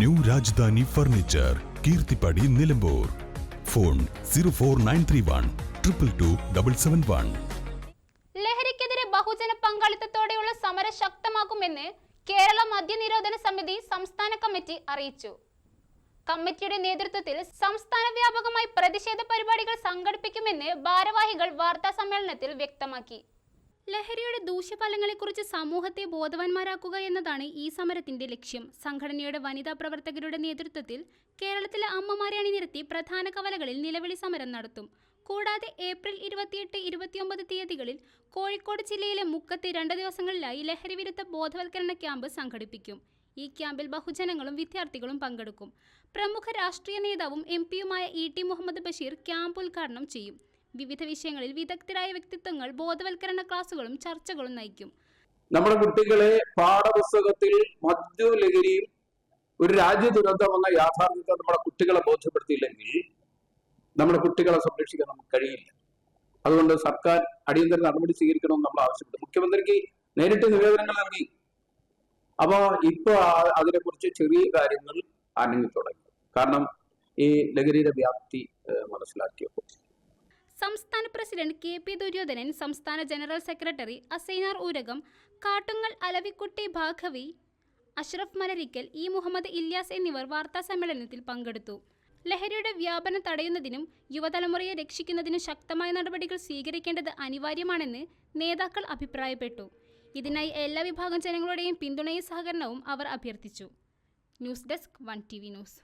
New Rajadhani furniture Keerthippadi Nilambur. Phone zero four nine three one triple two double seven one. ലഹരിക്കെതിരെ ബഹുജന പങ്കാളിത്തത്തോടെയുള്ള സമരം ശക്തമാക്കുമെന്ന് കേരള മദ്യനിരോധന സമിതി സംസ്ഥാന കമ്മിറ്റി അറിയിച്ചു. കമ്മിറ്റിയുടെ നേതൃത്വത്തിൽ സംസ്ഥാന വ്യാപകമായി പ്രതിഷേധ പരിപാടികൾ സംഘടിപ്പിക്കുമെന്ന് ഭാരവാഹികൾ വാർത്താ സമ്മേളനത്തിൽ വ്യക്തമാക്കി. ലഹരിയുടെ ദൂഷ്യഫലങ്ങളെക്കുറിച്ച് സമൂഹത്തെ ബോധവാന്മാരാക്കുക എന്നതാണ് ഈ സമരത്തിന്റെ ലക്ഷ്യം. സംഘടനയുടെ വനിതാ പ്രവർത്തകരുടെ നേതൃത്വത്തിൽ കേരളത്തിലെ അമ്മമാരെ അണിനിരത്തി പ്രധാന കവലകളിൽ നിലവിളി സമരം നടത്തും. കൂടാതെ ഏപ്രിൽ ഇരുപത്തിയെട്ട് ഇരുപത്തിയൊമ്പത് തീയതികളിൽ കോഴിക്കോട് ജില്ലയിലെ മുക്കത്ത് രണ്ട് ദിവസങ്ങളിലായി ലഹരി വിരുദ്ധ ബോധവൽക്കരണ ക്യാമ്പ് സംഘടിപ്പിക്കും. ഈ ക്യാമ്പിൽ ബഹുജനങ്ങളും വിദ്യാർത്ഥികളും പങ്കെടുക്കും. പ്രമുഖ രാഷ്ട്രീയ നേതാവും M പിയുമായ E T Muhammad Basheer camp ഉദ്ഘാടനം ചെയ്യും. വിവിധ വിഷയങ്ങളിൽ വിദഗ്ധരായ വ്യക്തിത്വങ്ങൾ ബോധവൽക്കരണ ക്ലാസുകളും ചർച്ചകളും നയിക്കും. നമ്മുടെ കുട്ടികളെ പാഠപുസ്തകത്തിൽ മദ്യലഹരിയും ലഹരിയും ഒരു രാജ്യ ദുരന്തം യാഥാർത്ഥ്യത്തെ നമ്മുടെ കുട്ടികളെ ബോധ്യപ്പെടുത്തിയില്ലെങ്കിൽ നമ്മുടെ കുട്ടികളെ സംരക്ഷിക്കാൻ നമുക്ക് കഴിയില്ല. അതുകൊണ്ട് സർക്കാർ അടിയന്തര നടപടി സ്വീകരിക്കണമെന്ന് നമ്മൾ ആവശ്യപ്പെട്ടു മുഖ്യമന്ത്രിക്ക് നേരിട്ട് നിവേദനങ്ങൾ നൽകി. അപ്പോ ഇപ്പൊ ആ- അതിനെക്കുറിച്ച് ചെറിയ കാര്യങ്ങൾ അനങ്ങി തുടങ്ങി. കാരണം ഈ ലഹരിയുടെ വ്യാപ്തി മനസ്സിലാക്കിയപ്പോൾ. പ്രസിഡന്റ് കെ പി ദുര്യോധനൻ സംസ്ഥാന general secretary Asainar Oorakam Kattungal Alavikutty Bhagavi Ashraf Malarikkal E Muhammad Ilyas എന്നിവർ വാർത്താ സമ്മേളനത്തിൽ പങ്കെടുത്തു. ലഹരിയുടെ വ്യാപനം തടയുന്നതിനും യുവതലമുറയെ രക്ഷിക്കുന്നതിനും ശക്തമായ നടപടികൾ സ്വീകരിക്കേണ്ടത് അനിവാര്യമാണെന്ന് നേതാക്കൾ അഭിപ്രായപ്പെട്ടു. ഇതിനായി എല്ലാ വിഭാഗം ജനങ്ങളുടെയും പിന്തുണയും സഹകരണവും അവർ അഭ്യർത്ഥിച്ചു. News desk one T news.